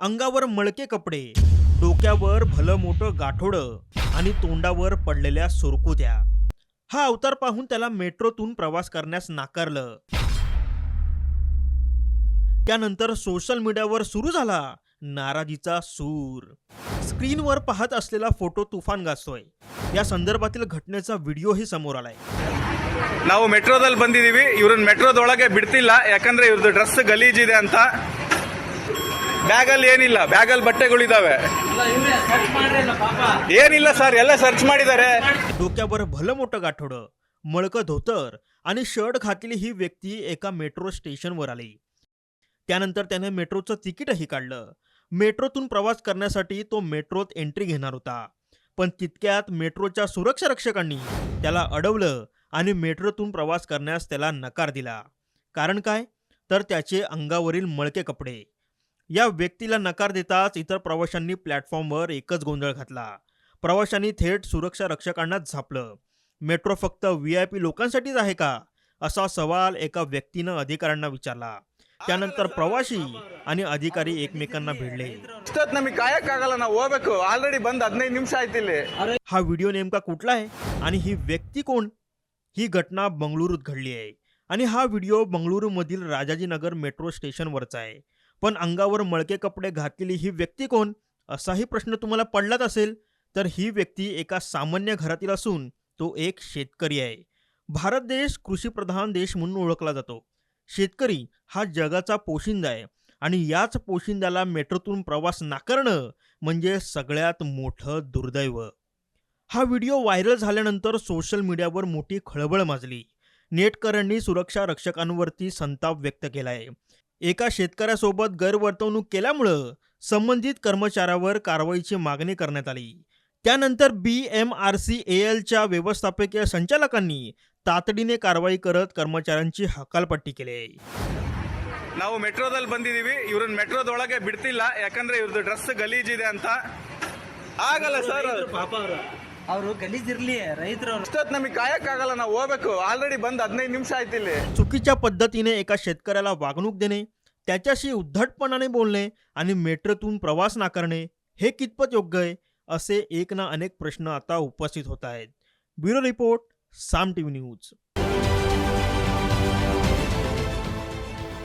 अंगावर मळके कपडे डोक्यावर भलं मोठं गाठोडं आणि तोंडावर पडलेल्या सुरकुत्या हा अवतार पाहून त्याला मेट्रोतून प्रवास करण्यास नाकारलं त्यानंतर सोशल मीडियावर सुरू झाला नाराजीचा सूर स्क्रीनवर पाहत असलेला फोटो तुफान गाजतोय या संदर्भातील घटनेचा व्हिडिओही समोर आलाय ನಾವು ಮೆಟ್ರೋದಲ್ಲಿ ಬಂದಿದೀವಿ ಇವ್ರನ್ನ ಮೆಟ್ರೋದೊಳಗೆ ಬಿಡ್ತಿಲ್ಲ ಯಾಕಂದ್ರೆ ಇವ್ರದ್ದು ಡ್ರೆಸ್ ಗಲೀಜಿದೆ ಅಂತ ಬ್ಯಾಗಲ್ಲಿ ಏನಿಲ್ಲ ಬ್ಯಾಗಲ್ಲಿ ಬಟ್ಟೆಗಳಿದಾವೆ ಏನಿಲ್ಲ ಸರ್ ಎಲ್ಲ ಸರ್ಚ್ ಮಾಡಿದ್ದಾರೆ डोक्यावर भलं मोठं गाठोडं मळकं धोतर आणि शर्ट घातलेली ही व्यक्ती एका मेट्रो स्टेशनवर आली त्यानंतर त्याने मेट्रोचं तिकीटही काढलं मेट्रोतून प्रवास करण्यासाठी तो मेट्रोत एंट्री घेणार होता पण तितक्यात मेट्रोच्या सुरक्षा रक्षकांनी त्याला अडवलं आणि मेट्रोतून प्रवास करण्यास त्याला नकार दिला कारण काय तर त्याचे अंगावरील मळके कपडे या व्यक्तीला नकार देताच इतर प्रवाशांनी प्लॅटफॉर्मवर एकच गोंधळ घातला प्रवाशांनी थेट सुरक्षा रक्षकांनाच झापलं मेट्रो फक्त व्ही आय पी लोकांसाठीच आहे का असा सवाल एका व्यक्तीनं अधिकाऱ्यांना विचारला त्यानंतर प्रवाशी आणि अधिकारी एकमेकांना भिडले ಇಷ್ಟೊತ್ತು ನಮಗೆ ಕಾಯಕ್ಕಾಗಲ್ಲ ನಾವು ಹೋಗ್ಬೇಕು ಆಲ್ರೆಡಿ ಬಂದ್ ಹದಿನೈದು ನಿಮಿಷ ಆಯ್ತು ಇಲ್ಲಿ हा व्हिडिओ नेमका कुठला आहे आणि ही व्यक्ती कोण ही घटना बंगळुरूत घडली आहे आणि हा व्हिडिओ बंगळुरूमधील राजाजीनगर मेट्रो स्टेशनवरचा आहे पण अंगावर मळके कपडे घातलेली ही व्यक्ती कोण? असाही प्रश्न तुम्हाला पडलाच असेल तर ही व्यक्ती एका सामान्य घरातील असून तो एक शेतकरी आहे. भारत देश कृषीप्रधान देश म्हणून ओळखला जातो. शेतकरी हा जगाचा पोशिंदा आहे आणि याच पोशिंद्याला मेट्रोतून प्रवास नाकारणं म्हणजे सगळ्यात मोठं दुर्दैव. हा व्हिडिओ व्हायरल झाल्यानंतर सोशल मीडियावर मोठी खळबळ माजली. नेटकरांनी सुरक्षा रक्षकांवरती संताप व्यक्त केला आहे एका शेतकऱ्यासोबत गैरवर्तवणूक केल्यामुळं संबंधित कर्मचाऱ्यावर कारवाईची मागणी करण्यात आली त्यानंतर बी एम आर सी ए एलच्या व्यवस्थापकीय संचालकांनी तातडीने कारवाई करत कर्मचाऱ्यांची हकालपट्टी केली ನಾವು ಮೆಟ್ರೋದಲ್ಲಿ ಬಂದಿದೀವಿ ಇವ್ರನ್ನ ಮೆಟ್ರೋದೊಳಗೆ ಬಿಡ್ತಿಲ್ಲ ಯಾಕಂದ್ರೆ ಇವ್ರದ್ದು ಡ್ರೆಸ್ ಗಲೀಜಿದೆ ಅಂತ ಆಗಲ್ಲ ಸರ್ ಪಾಪ ಅವರು ಅವರು ಗಲೀಜಿರ್ಲಿ ರೈತರು ಇಷ್ಟೊತ್ತು ನಮಗೆ ಕಾಯಕ್ಕಾಗಲ್ಲ ನಾವು ಹೋಗ್ಬೇಕು ಆಲ್ರೆಡಿ ಬಂದ್ ಹದಿನೈದು ನಿಮಿಷ ಆಯ್ತು ಇಲ್ಲಿ चुकीच्या पद्धतीने एका शेतकऱ्याला वागणूक देणे त्याच्याशी उद्धटपणाने बोलणे आणि मेट्रोतून प्रवास नाकारणे हे कितपत योग्य आहे असे एक ना अनेक प्रश्न आता उपस्थित होत आहेत bureau report Saam TV news